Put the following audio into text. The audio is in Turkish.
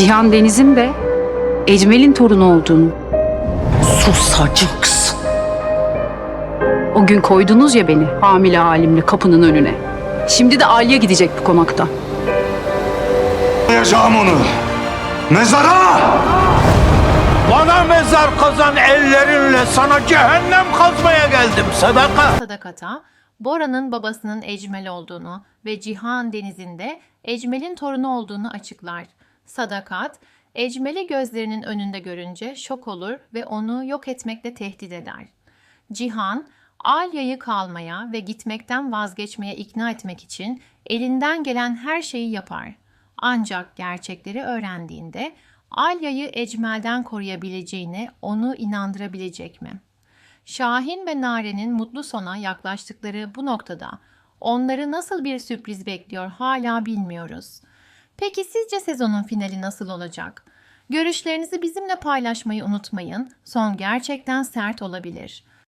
Cihan Deniz'in de Ecmel'in torunu olduğunu. Susacaksın. O gün koydunuz ya beni hamile halimle kapının önüne. Şimdi de Aliye gidecek bu konakta. Koyacağım onu. Mezara! Bana mezar kazan ellerinle sana cehennem kazmaya geldim sadaka. Sadakat'a Bora'nın babasının Ecmel olduğunu ve Cihan Deniz'in de Ecmel'in torunu olduğunu açıklar. Sadakat, Ecmel'i gözlerinin önünde görünce şok olur ve onu yok etmekle tehdit eder. Cihan, Alya'yı kalmaya ve gitmekten vazgeçmeye ikna etmek için elinden gelen her şeyi yapar. Ancak gerçekleri öğrendiğinde Alya'yı Ecmel'den koruyabileceğine onu inandırabilecek mi? Şahin ve Nare'nin mutlu sona yaklaştıkları bu noktada onları nasıl bir sürpriz bekliyor hala bilmiyoruz. Peki sizce sezonun finali nasıl olacak? Görüşlerinizi bizimle paylaşmayı unutmayın. Son gerçekten sert olabilir.